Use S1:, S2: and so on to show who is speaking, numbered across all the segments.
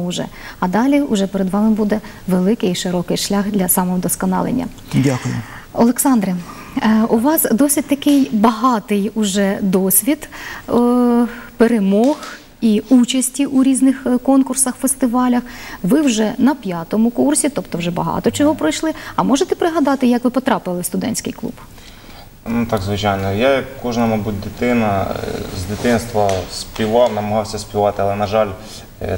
S1: Уже. А далі уже перед вами буде великий і широкий шлях для самовдосконалення.
S2: Дякую.
S1: Олександре, е, у вас досить такий багатий уже досвід е, перемог і участі у різних е, конкурсах, фестивалях. Ви вже на п'ятому курсі, тобто вже багато чого пройшли. А можете пригадати, як ви потрапили в студентський клуб?
S3: Ну так, звичайно. Я, як кожна, мабуть, дитина з дитинства співав, намагався співати, але, на жаль,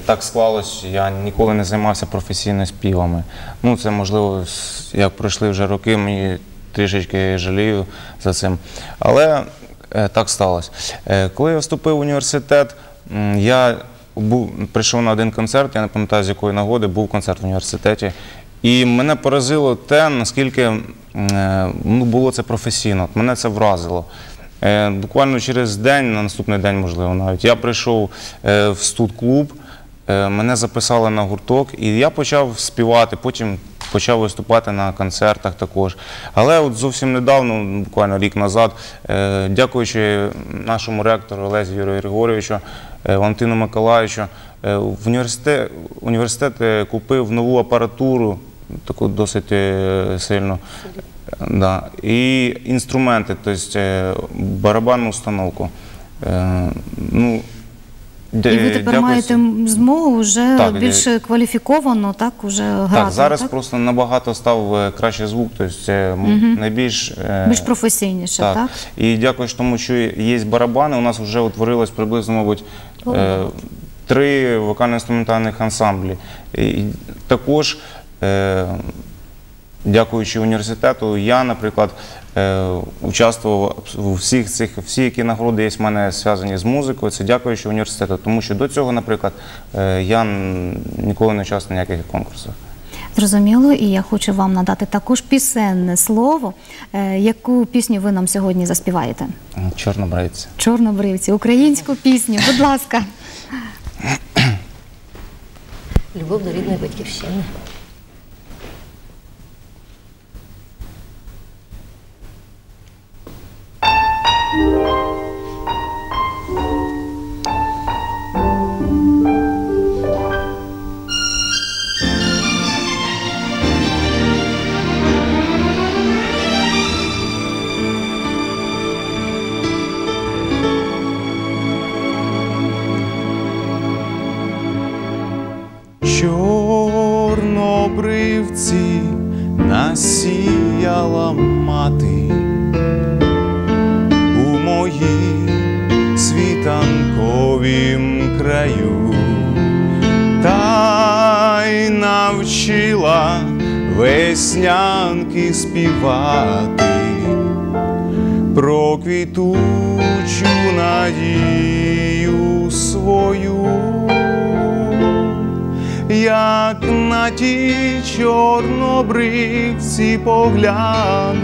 S3: так склалось, я ніколи не займався професійно співами. Ну, це можливо, як пройшли вже роки, мені трішечки жалію за цим. Але е, так сталося. Е, Коли я вступив в університет, я прийшов на один концерт, я не пам'ятаю, з якої нагоди був концерт в університеті. І мене поразило те, наскільки е, ну, було це професійно. Мене це вразило. Е, Буквально через день, на наступний день, можливо, навіть я прийшов е, в студ-клуб, е, мене записали на гурток, і я почав співати, потім почав виступати на концертах також. Але от зовсім недавно, буквально рік назад, е, дякуючи нашому ректору Олезі Юрію Григорьовичу, е, Валентину Миколаївичу, е, університет, університет е, купив нову апаратуру, таку досить е, сильну. Да. І інструменти, тобто е, барабанну установку. Е, Ну,
S1: І ви тепер
S3: дякую
S1: маєте змогу вже
S3: Так,
S1: більш кваліфіковано так уже грати.
S3: Так, зараз
S1: так?
S3: просто набагато став е, кращий звук, тобто м, найбільш е,
S1: більш професійніше, так?
S3: так. І дякуючи тому, що є барабани, у нас вже утворилось приблизно, мабуть, е, три вокально-інструментальних ансамблі. І також, е, дякуючи університету, я, наприклад, участвував у всіх цих, всі, які нагороди є в мене зв'язані з музикою, це дякуючи університету. Тому що до цього, наприклад, е, я ніколи не участвував в ніяких конкурсах.
S1: Зрозуміло, і я хочу вам надати також пісенне слово. Е, Яку пісню ви нам сьогодні заспіваєте?
S3: Чорнобривці.
S1: Чорнобривці, українську пісню. Будь ласка.
S4: Любов до рідної батьківщини.
S2: Чорнобривці насіяла мати веснянки співати про квітучу надію свою. Як на ті чорнобривці погляну,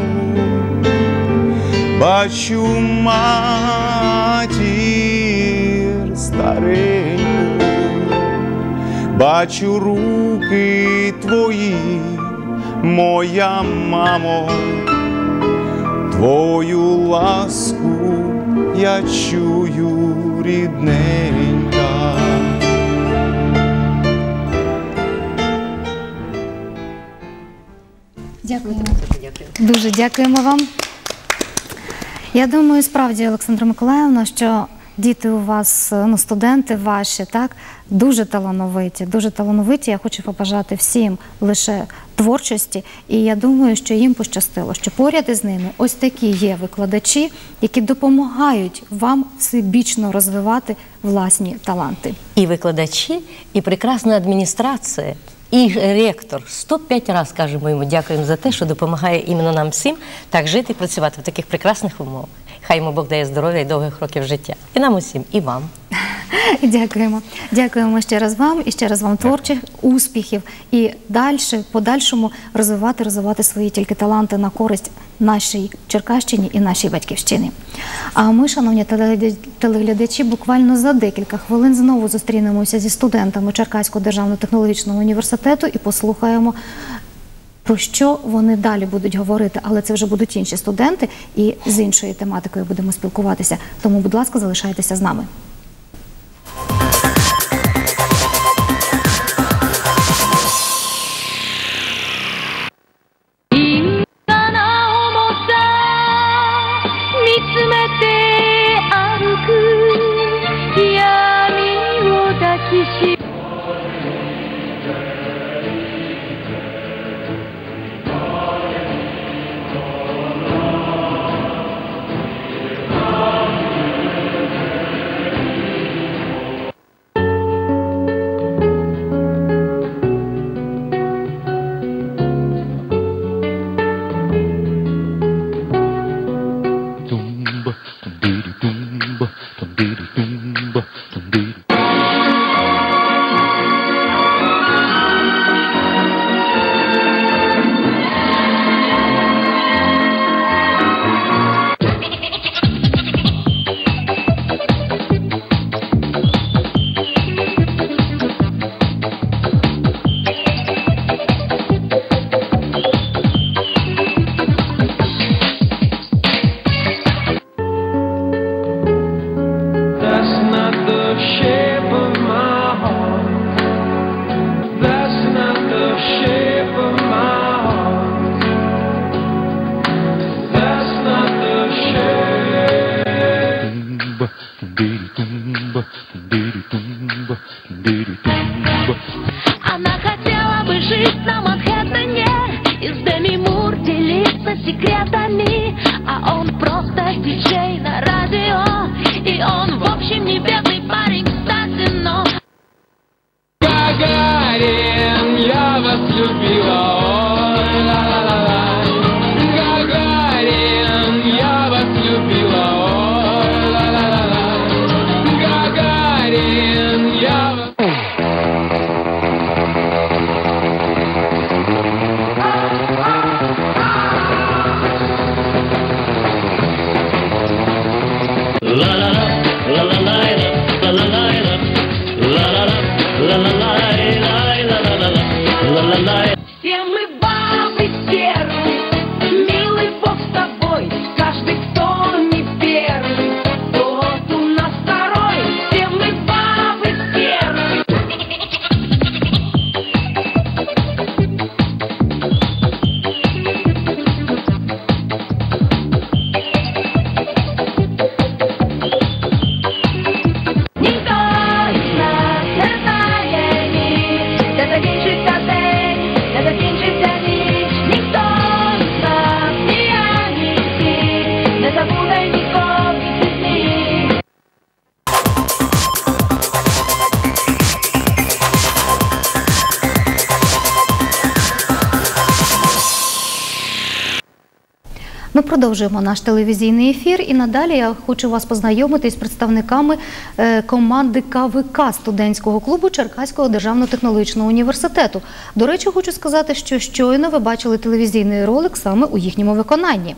S2: бачу матір стареньку, бачу руки твої, моя мамо, твою ласку я чую рідненька.
S1: Дякую. Дуже дякуємо вам. Я думаю, справді, Олександра Миколаївна, що діти у вас, ну, студенти ваші, так, дуже талановиті, дуже талановиті. Я хочу побажати всім лише творчості. І я думаю, що їм пощастило, що поряд із ними ось такі є викладачі, які допомагають вам всебічно розвивати власні таланти.
S4: І викладачі, і прекрасна адміністрація, і ректор. 105 разів кажемо йому дякуємо за те, що допомагає іменно нам всім так жити і працювати в таких прекрасних умовах. Хай йому Бог дає здоров'я і довгих років життя. І нам усім, і вам.
S1: Дякуємо. Дякуємо ще раз вам і ще раз вам творчих успіхів і далі, подальшому розвивати, розвивати свої тільки таланти на користь нашій Черкащині і нашій батьківщині. А ми, шановні телеглядачі, буквально за декілька хвилин знову зустрінемося зі студентами Черкаського державного технологічного університету і послухаємо. Про що вони далі будуть говорити, але це вже будуть інші студенти, і з іншою тематикою будемо спілкуватися. Тому, будь ласка, залишайтеся з нами. Ми продовжуємо наш телевізійний ефір, і надалі я хочу вас познайомити з представниками е, команди КВК студентського клубу Черкаського державного технологічного університету. До речі, хочу сказати, що щойно ви бачили телевізійний ролик саме у їхньому виконанні.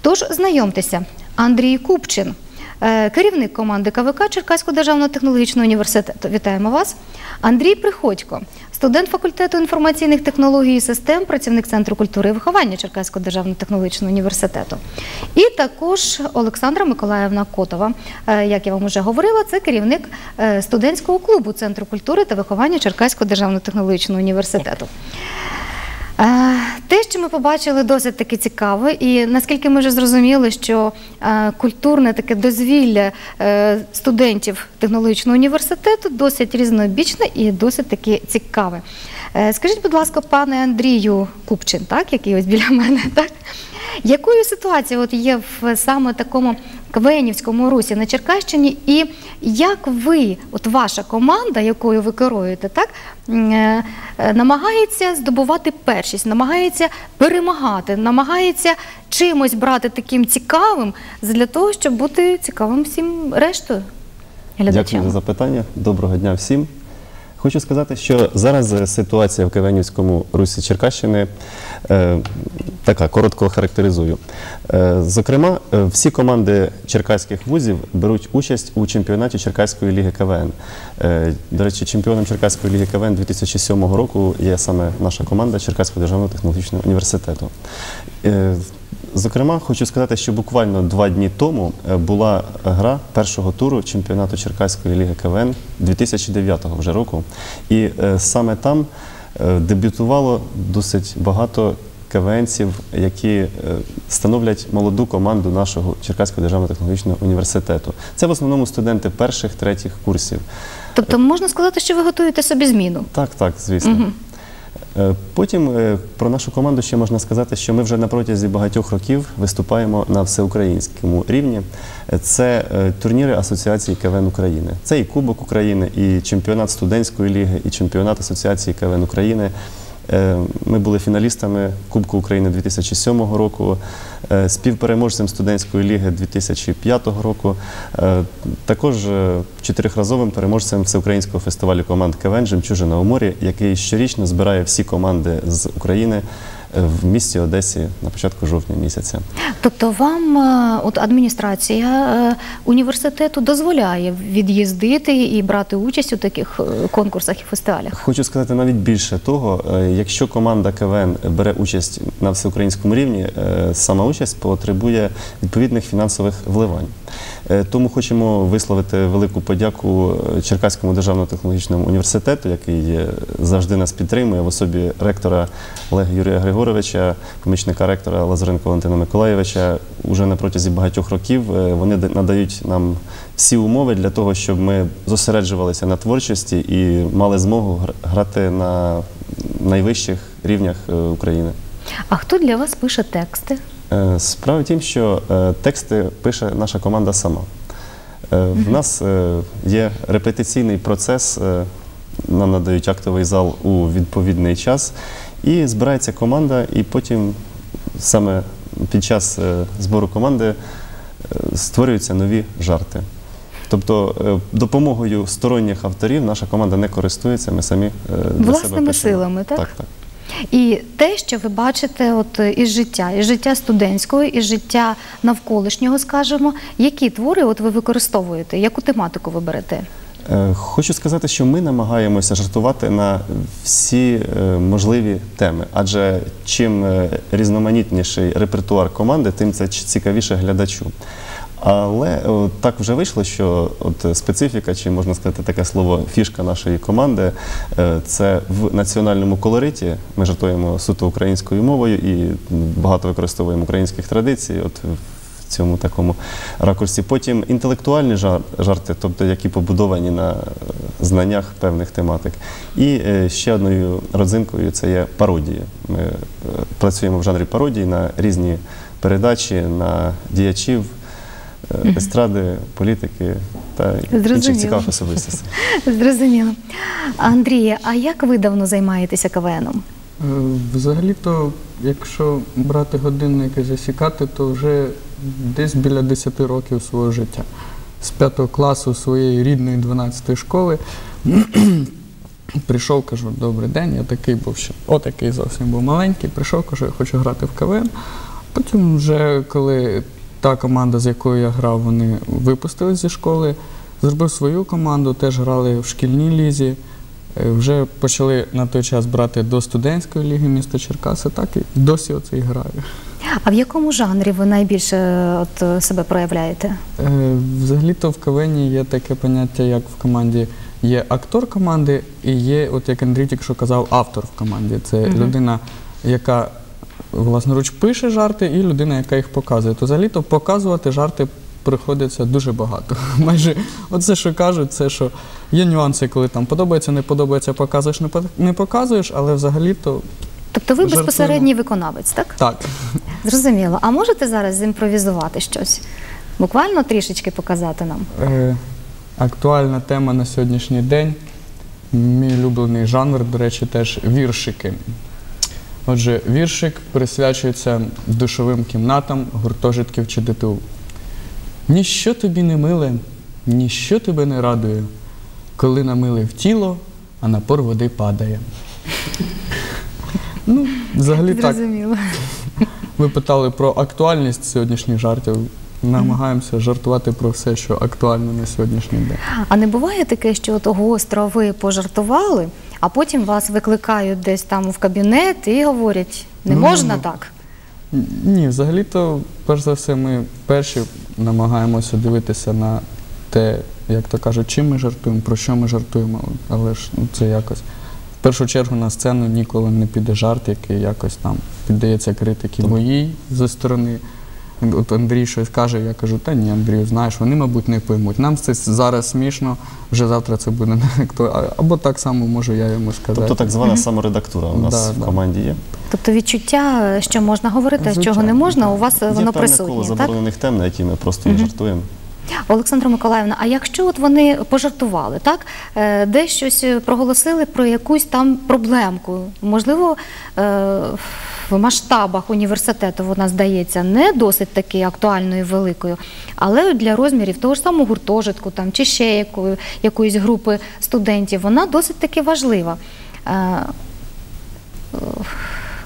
S1: Тож знайомтеся, Андрій Купчин, е, керівник команди КВК Черкаського державного технологічного університету. Вітаємо вас. Андрій Приходько, студент факультету інформаційних технологій і систем, працівник Центру культури і виховання Черкаського державного технологічного університету. І також Олександра Миколаївна Котова, е, як я вам вже говорила, це керівник е, студентського клубу Центру культури та виховання Черкаського державного технологічного університету. Е, Те, що ми побачили, досить таки цікаве, і наскільки ми вже зрозуміли, що е, культурне таке дозвілля е, студентів технологічного університету досить різнобічне і досить таки цікаве. Скажіть, будь ласка, пане Андрію Купчин, так, який ось біля мене, так? Якою ситуацією от є в саме такому Квенівському русі на Черкащині, і як ви, от ваша команда, якою ви керуєте, так е, е, намагається здобувати першість, намагається перемагати, намагається чимось брати таким цікавим для того, щоб бути цікавим всім рештою глядачам?
S5: Дякую за запитання. Доброго дня всім. Хочу сказати, що зараз е, ситуація в Кавенівському русі Черкащини е, така, коротко характеризую. Е, зокрема, е, всі команди черкаських вузів беруть участь у чемпіонаті Черкаської ліги КВН. Е, до речі, чемпіоном Черкаської ліги КВН 2007 року є саме наша команда Черкаського державного технологічного університету. Зокрема, хочу сказати, що буквально два дні тому е, була гра першого туру чемпіонату Черкаської ліги КВН 2009 вже року. І е, саме там е, дебютувало досить багато КВНців, які становлять молоду команду нашого Черкаського державного технологічного університету. Це в основному студенти перших, третіх курсів.
S1: Тобто можна сказати, що ви готуєте собі зміну.
S5: Так, так, звісно. Е, Потім е, про нашу команду ще можна сказати, що ми вже на протязі багатьох років виступаємо на всеукраїнському рівні. Е, Це е, турніри Асоціації КВН України. Це і Кубок України, і чемпіонат студентської ліги, і чемпіонат Асоціації КВН України. Е, Ми були фіналістами Кубку України 2007 року, е, співпереможцем студентської ліги 2005 року, е, також чотирихразовим переможцем всеукраїнського фестивалю команд КВН Жемчужина у морі, який щорічно збирає всі команди з України в місті Одесі на початку жовтня місяця.
S1: Тобто вам е, от адміністрація е, університету дозволяє від'їздити і брати участь у таких е, конкурсах і фестивалях?
S5: Хочу сказати навіть більше того, якщо команда КВН бере участь на всеукраїнському рівні, сама участь потребує відповідних фінансових вливань. Е, Тому хочемо висловити велику подяку е, Черкаському державному технологічному університету, який е, завжди нас підтримує в особі ректора Олега Юрія Григоровича, помічника ректора Лазаренко Валентина Миколаєвича. Уже на протязі багатьох років вони надають нам всі умови для того, щоб ми зосереджувалися на творчості і мали змогу гр- грати на найвищих рівнях України.
S1: А хто для вас пише тексти?
S5: Е, Справа в тім, що е, тексти пише наша команда сама. Е, В нас є репетиційний процес, нам надають актовий зал у відповідний час, і збирається команда, і потім саме під час збору команди створюються нові жарти. Тобто допомогою сторонніх авторів наша команда не користується, ми самі для
S1: Власними
S5: себе пишемо.
S1: силами, так?
S5: Так, так.
S1: І те, що ви бачите от е, із життя, із життя студентського, із життя навколишнього, скажімо, які твори от ви використовуєте, яку тематику ви берете?
S5: Е, Хочу сказати, що ми намагаємося жартувати на всі е, можливі теми, адже чим різноманітніший репертуар команди, тим це цікавіше глядачу. Але е, так вже вийшло, що от е, специфіка, чи можна сказати таке слово, фішка нашої команди е, це в національному колориті. Ми жартуємо суто українською мовою і багато використовуємо українських традицій. От в цьому такому ракурсі. Потім інтелектуальні жар- жарти, тобто які побудовані на знаннях певних тематик. І ще одною родзинкою це є пародії. Ми працюємо в жанрі пародії на різні передачі, на діячів. Е, Естради, політики та інших цікавих особистостей.
S1: Зрозуміло. Андрія, а як ви давно займаєтеся КВНом?
S6: Е, Взагалі-то, якщо брати годинник і засікати, то вже десь біля 10 років свого життя. З 5 класу своєї рідної 12 школи прийшов, кажу, добрий день, я такий був ще, отакий зовсім був маленький. Прийшов, кажу, я хочу грати в КВН. Потім, вже коли та команда, з якою я грав, вони випустились зі школи, зробив свою команду, теж грали в шкільній лізі. Е, Вже почали на той час брати до студентської ліги міста Черкаси, так і досі оце і граю.
S1: А в якому жанрі ви найбільше от, себе проявляєте?
S6: Е, Взагалі-то в КВН є таке поняття, як в команді є актор команди, і є, от як Андрій тільки що казав, автор в команді. Це людина, яка власноруч пише жарти, і людина, яка їх показує. То взагалі-то показувати жарти приходиться дуже багато. Майже оце, що кажуть, це що є нюанси, коли там подобається, не подобається, показуєш, не показуєш, але взагалі-то
S1: Тобто ви
S6: Жартуємо.
S1: безпосередній виконавець, так?
S6: так.
S1: Зрозуміло. А можете зараз зімпровізувати щось? Буквально трішечки показати нам.
S6: Е, актуальна тема на сьогоднішній день. Мій улюблений жанр, до речі, теж віршики. Отже, віршик присвячується душовим кімнатам гуртожитків чи ДТУ. Ніщо тобі не миле, ніщо тебе не радує, коли намилив тіло, а напор води падає. Ну, взагалі так.
S1: Зрозуміло.
S6: Ви питали про актуальність сьогоднішніх жартів. Намагаємося жартувати про все, що актуально на сьогоднішній день.
S1: А не буває таке, що от гостро ви пожартували, а потім вас викликають десь там в кабінет і говорять, не
S6: Ну,
S1: можна
S6: ну.
S1: так.
S6: Ні, взагалі-то, перш за все, ми перші намагаємося дивитися на те, як то кажуть, чим ми жартуємо, про що ми жартуємо, але ж ну, це якось. В першу чергу на сцену ніколи не піде жарт, який якось там піддається критиці моїй зі сторони. От Андрій щось каже, я кажу, та ні, Андрію, знаєш, вони, мабуть, не поймуть. Нам це зараз смішно, вже завтра це буде не актуально. Або так само можу я йому сказати.
S5: Тобто так звана саморедактура у нас
S6: Да,
S5: в команді є.
S1: Тобто відчуття, що можна говорити, а чого не можна, у вас
S5: Є
S1: воно
S5: певне коло
S1: присутнє. Так?
S5: заборонених тем, на які ми просто і жартуємо.
S1: Олександра Миколаївна, а якщо от вони пожартували, так е, десь щось проголосили про якусь там проблемку, можливо, е, в масштабах університету вона здається не досить таки актуальною великою, але для розмірів того ж самого гуртожитку там чи ще якої, якоїсь групи студентів, вона досить таки важлива. Е,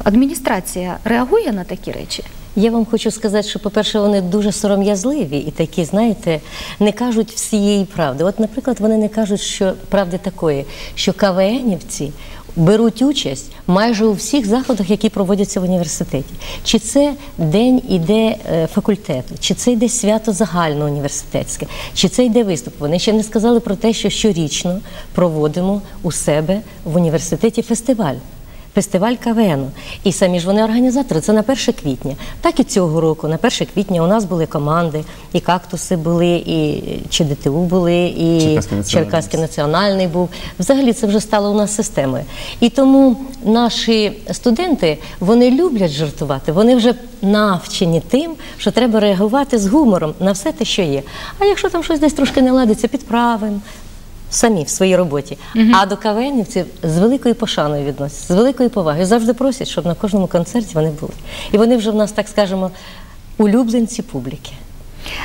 S1: Адміністрація реагує на такі речі?
S4: Я вам хочу сказати, що, по-перше, вони дуже сором'язливі і такі, знаєте, не кажуть всієї правди. От, наприклад, вони не кажуть, що правди такої, що КВНівці беруть участь майже у всіх заходах, які проводяться в університеті. Чи це день іде е, факультету, чи це йде свято загальноуніверситетське, чи це йде виступ. Вони ще не сказали про те, що щорічно проводимо у себе в університеті фестиваль. Фестиваль КВНу. І самі ж вони організатори. Це на 1 квітня. Так і цього року, на 1 квітня, у нас були команди, і кактуси були, і чи ДТУ були, і
S5: Черкаський національний.
S4: Черкаський національний був. Взагалі це вже стало у нас системою. І тому наші студенти вони люблять жартувати, вони вже навчені тим, що треба реагувати з гумором на все те, що є. А якщо там щось десь трошки не ладиться, підправимо. Самі в своїй роботі. А до кавенівців з великою пошаною відносяться, з великою повагою. Завжди просять, щоб на кожному концерті вони були. І вони вже в нас, так скажемо, улюбленці публіки.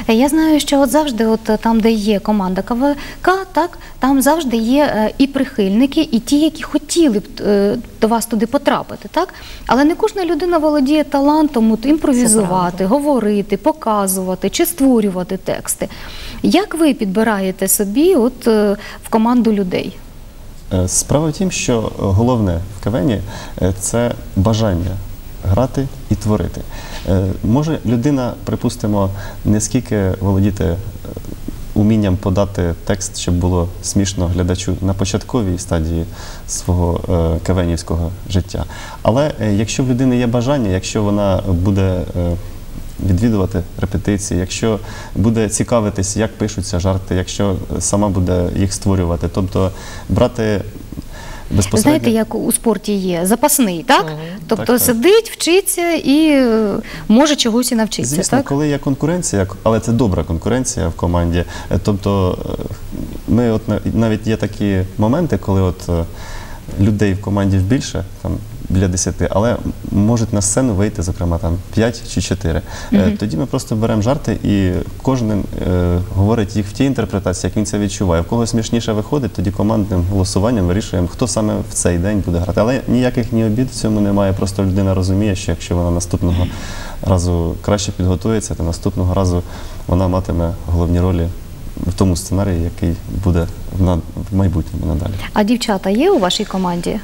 S1: Я знаю, що от завжди, от е, там, де є команда КВК, так там завжди є е, і прихильники, і ті, які хотіли б е, до вас туди потрапити, так але не кожна людина володіє талантом от, імпровізувати, говорити, показувати чи створювати тексти. Як ви підбираєте собі от в команду людей?
S5: Справа в тім, що головне в кавені це бажання грати і творити. Е, Може людина, припустимо, не скільки володіти е, умінням подати текст, щоб було смішно глядачу на початковій стадії свого е, кавенівського життя. Але якщо в людини є бажання, якщо вона буде відвідувати репетиції, якщо буде цікавитись, як пишуться жарти, якщо сама буде їх створювати, тобто брати безпосередньо.
S1: Знаєте, як у спорті є запасний, так? Тобто
S5: Так,
S1: сидить, вчиться і е, може чогось і навчитися,
S5: Звісно,
S1: так?
S5: коли є конкуренція, але це добра конкуренція в команді. е, Тобто е, ми от на- навіть є такі моменти, коли от людей в команді більше, там біля 10, але можуть на сцену вийти, зокрема, там 5 чи 4. Е, Тоді ми просто беремо жарти і кожен е, говорить їх в тій інтерпретації, як він це відчуває. В кого смішніше виходить, тоді командним голосуванням вирішуємо, хто саме в цей день буде грати. Але ніяких ні обід в цьому немає. Просто людина розуміє, що якщо вона наступного разу краще підготується, то наступного разу вона матиме головні ролі в тому сценарії, який буде в, на- в майбутньому надалі.
S1: А дівчата є у вашій команді?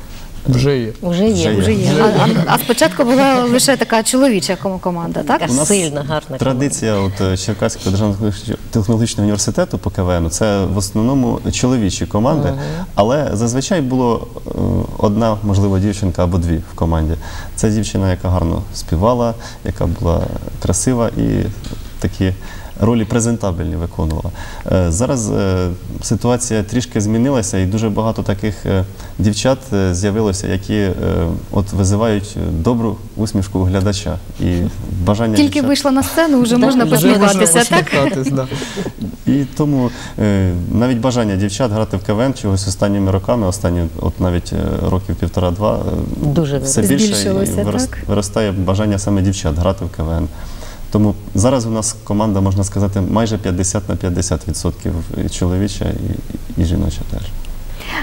S6: Вже є.
S4: Вже є.
S5: Вже є.
S1: А, а, а спочатку була лише така чоловіча ком- команда, так?
S4: Така сильна, гарна.
S5: Традиція от, е, Черкаського державного технологічного університету по КВН це в основному чоловічі команди, але зазвичай було е, одна, можливо, дівчинка або дві в команді. Це дівчина, яка гарно співала, яка була красива і такі. Ролі презентабельні виконувала. Е, Зараз е, ситуація трішки змінилася, і дуже багато таких е, дівчат з'явилося, які от визивають добру усмішку у глядача і бажання
S1: Тільки
S5: дівчат.
S1: вийшла на сцену, вже можна посміхатися, так?
S6: да.
S5: І тому навіть бажання дівчат грати в КВН чогось останніми роками, останні от навіть років півтора-два,
S4: Дуже
S5: все більше і вирос- виростає бажання саме дівчат грати в КВН. Тому зараз у нас команда, можна сказати, майже 50 на 50 відсотків чоловіча і, і жіноча теж.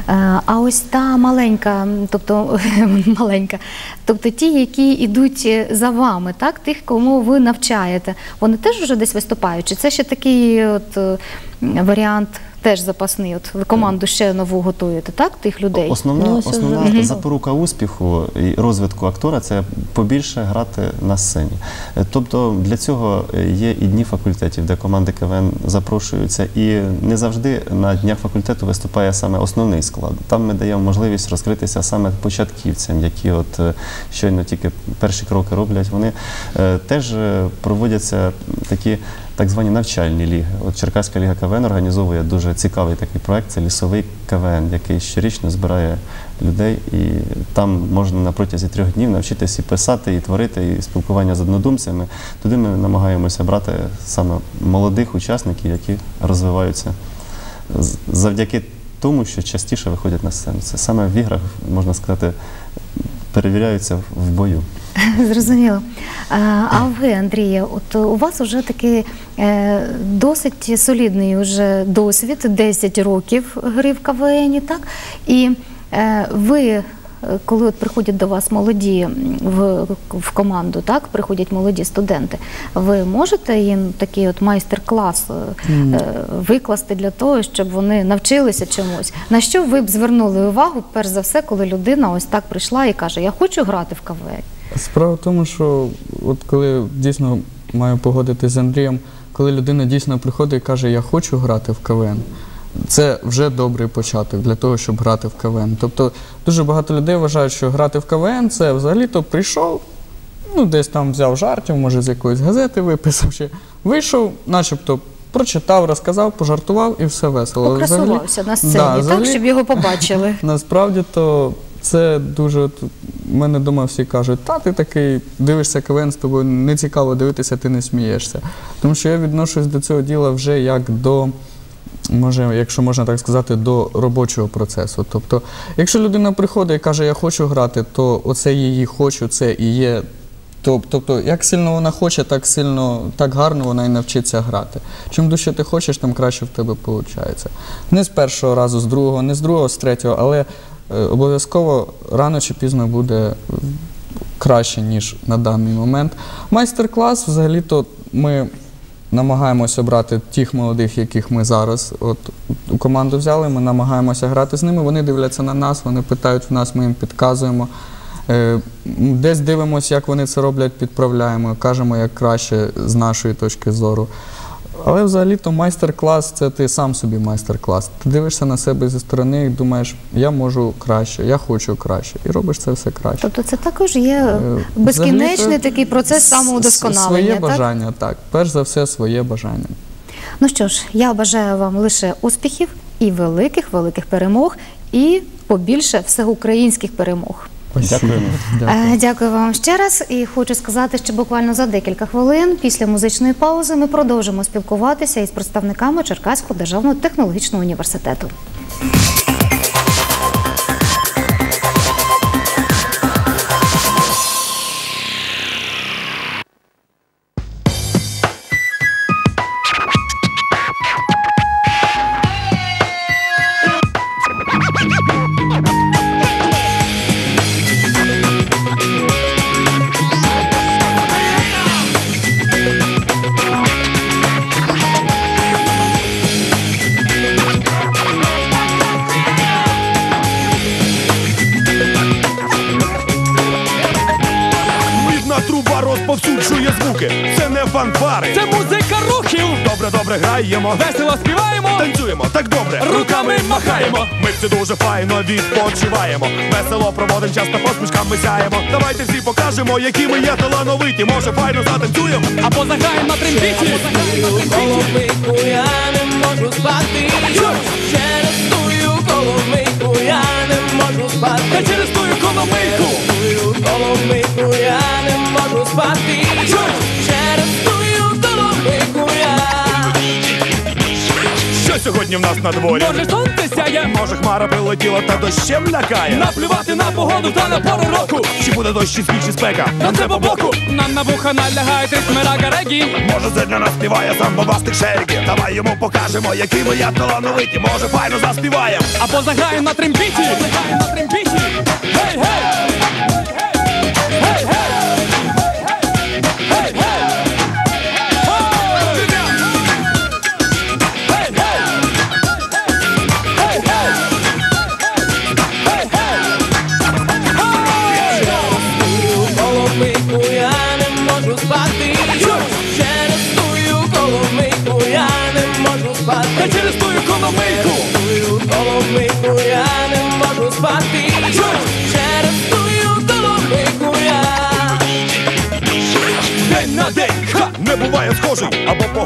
S1: Е, А ось та маленька, тобто маленька, тобто ті, які йдуть за вами, так, тих, кому ви навчаєте, вони теж вже десь виступають? Чи це ще такий от варіант теж запасний? От ви команду ще нову готуєте, так, тих людей?
S5: Основна,
S4: Ну,
S5: основна
S4: вже-
S5: запорука успіху і розвитку актора це побільше грати на сцені. Е, Тобто для цього є і дні факультетів, де команди КВН запрошуються, і не завжди на днях факультету виступає саме основний склад. Там ми даємо можливість розкритися саме початківцям, які от е, щойно тільки перші кроки роблять. Вони е, теж проводяться такі так звані навчальні ліги. От Черкаська ліга КВН організовує дуже цікавий такий проект. Це лісовий КВН, який щорічно збирає людей, і там можна на протязі трьох днів навчитися і писати, і творити, і спілкування з однодумцями. Туди ми намагаємося брати саме молодих учасників, які розвиваються завдяки тому, що частіше виходять на сцену. Це саме в іграх, можна сказати, перевіряються в бою.
S1: Зрозуміло. А, ви, Андрія, от у вас вже такий е, досить солідний уже досвід, 10 років гри в КВНі, так? І е, ви коли от приходять до вас молоді в, в команду, так приходять молоді студенти, ви можете їм такий от майстер-клас е, викласти для того, щоб вони навчилися чомусь? На що ви б звернули увагу, перш за все, коли людина ось так прийшла і каже: Я хочу грати в КВН?
S6: Справа в тому, що от коли дійсно маю погодитись з Андрієм, коли людина дійсно приходить і каже, я хочу грати в КВН, це вже добрий початок для того, щоб грати в КВН. Тобто дуже багато людей вважають, що грати в КВН це взагалі-то прийшов, ну десь там взяв жартів, може з якоїсь газети виписав, чи вийшов, начебто. Прочитав, розказав, пожартував і все весело.
S1: Покрасувався на сцені,
S6: Да,
S1: так,
S6: взагалі-
S1: щоб його побачили.
S6: Насправді то це дуже. от, в мене вдома всі кажуть, та ти такий дивишся КВН, з тобою не цікаво дивитися, ти не смієшся. Тому що я відношусь до цього діла вже як до. Може, якщо можна так сказати, до робочого процесу. Тобто, якщо людина приходить і каже, я хочу грати, то оце її хочу, це і є. Тобто, як сильно вона хоче, так сильно, так гарно вона і навчиться грати. Чим дужче ти хочеш, тим краще в тебе виходить. Не з першого разу, з другого, не з другого, з третього, але обов'язково рано чи пізно буде е, краще, ніж на даний момент. Майстер-клас взагалі-то ми намагаємося брати тих молодих, яких ми зараз от, у команду взяли. Ми намагаємося грати з ними. Вони дивляться на нас, вони питають в нас, ми їм підказуємо. Е, Десь дивимося, як вони це роблять, підправляємо, кажемо, як краще з нашої точки зору. Але взагалі-то майстер-клас це ти сам собі майстер-клас. Ти дивишся на себе зі сторони і думаєш, я можу краще, я хочу краще. І робиш це все краще.
S1: Тобто це також є
S6: Е,
S1: безкінечний такий процес самоудосконалення.
S6: Своє
S1: так?
S6: бажання, так. Перш за все, своє бажання.
S1: Ну що ж, я бажаю вам лише успіхів і великих, великих перемог, і побільше всеукраїнських перемог.
S5: Дякуємо.
S6: Дякую.
S1: Е, Дякую вам ще раз. І хочу сказати, що буквально за декілька хвилин після музичної паузи ми продовжимо спілкуватися із представниками Черкаського державного технологічного університету.
S7: Покажемо, які ми є талановиті. Може, файно затанцюємо.
S8: А позагаємо на трембіті.
S9: Коломийку я не можу спати. Через тую коломийку я не можу спати.
S8: через тую коломийку.
S9: Коломийку я не можу спати.
S7: Що сьогодні в нас на дворі?
S8: Може сонце сяє,
S7: Може, хмара прилетіла та дощем лякає.
S8: наплювати на погоду та на пору року.
S7: Чи буде дощ чи сніг, спека?
S8: Нам треба боку, нам на вуха налягають ритми рага-регі.
S7: Може, це для нас співає сам бабастик шеріки. Давай йому покажемо, які ми є талановиті. Може, файно заспіваємо.
S8: А позагаємо на трембіті. Позагаємо на трембіті. Гей, гей! Гей,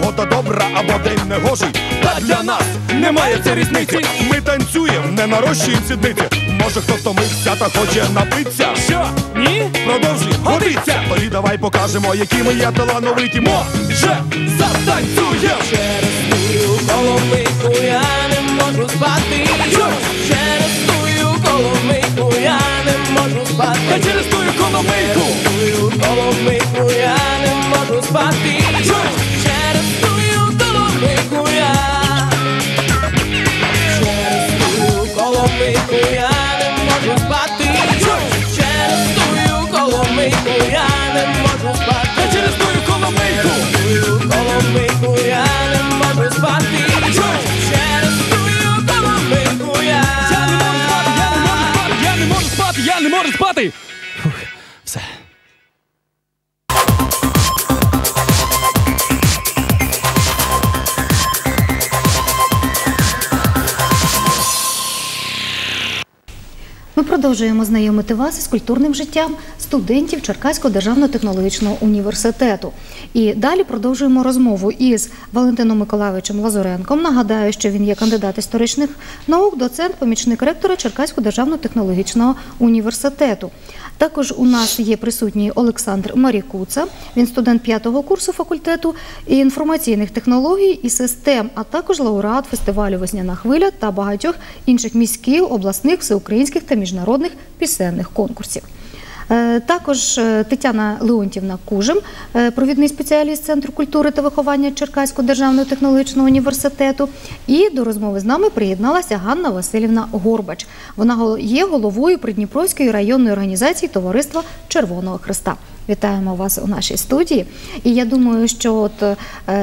S7: погода добра, або день негожий. Та для нас немає це різниці. Ми танцюємо, не нарощуємо сідниці. Може, хто втомився та хоче напитися.
S8: Що? Ні?
S7: Продовжуй, годиться. Тоді давай покажемо, які ми є талановиті. Може, затанцюємо.
S9: Через тую коломийку я не можу спати. Через тую коломийку я не можу
S8: Та через тую коломийку.
S9: Тую коломийку я не можу спати. коломийку я не можу спати. Через тую коломийку я не можу спати. Через тую коломийку. Коломийку я не можу спати.
S8: Через тую коломийку. Я не можу спати, я не
S1: можу спати, я не можу спати. Продовжуємо знайомити вас із культурним життям студентів Черкаського державного технологічного університету. І далі продовжуємо розмову із Валентином Миколайовичем Лазуренком. Нагадаю, що він є кандидат історичних наук, доцент, помічник ректора Черкаського державного технологічного університету. Також у нас є присутній Олександр Марікуца. Він студент п'ятого курсу факультету інформаційних технологій і систем, а також лауреат фестивалю Весняна хвиля та багатьох інших міських, обласних, всеукраїнських та міжнародних пісенних конкурсів. Е, Також е, Тетяна Леонтівна Кужим, е, провідний спеціаліст Центру культури та виховання Черкаського державного технологічного університету. І до розмови з нами приєдналася Ганна Васильівна Горбач. Вона є головою Придніпровської районної організації Товариства Червоного Христа. Вітаємо вас у нашій студії. І я думаю, що от е,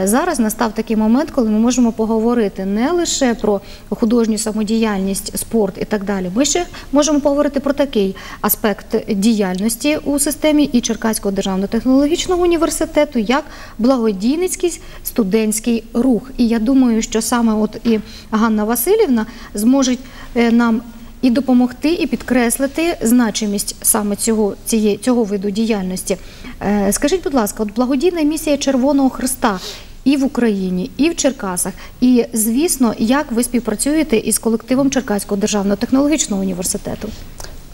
S1: зараз настав такий момент, коли ми можемо поговорити не лише про художню самодіяльність, спорт і так далі. Ми ще можемо поговорити про такий аспект діяльності у системі і Черкаського державного технологічного університету, як благодійницький студентський рух. І я думаю, що саме от і Ганна Васильівна зможуть е, нам і допомогти, і підкреслити значимість саме цього, цієї, цього виду діяльності. Е, Скажіть, будь ласка, от благодійна місія Червоного Христа і в Україні, і в Черкасах. І, звісно, як ви співпрацюєте із колективом Черкаського державного технологічного університету?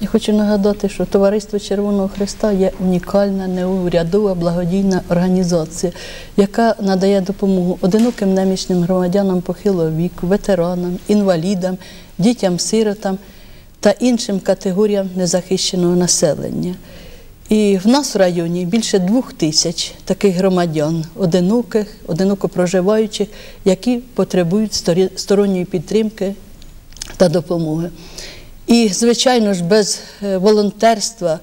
S10: Я хочу нагадати, що Товариство Червоного Христа є унікальна неурядова благодійна організація, яка надає допомогу одиноким немічним громадянам похилого віку, ветеранам, інвалідам, дітям-сиротам та іншим категоріям незахищеного населення. І в нас в районі більше двох тисяч таких громадян, одиноких, одиноко проживаючих, які потребують сторонньої підтримки та допомоги. І, звичайно ж, без е, волонтерства,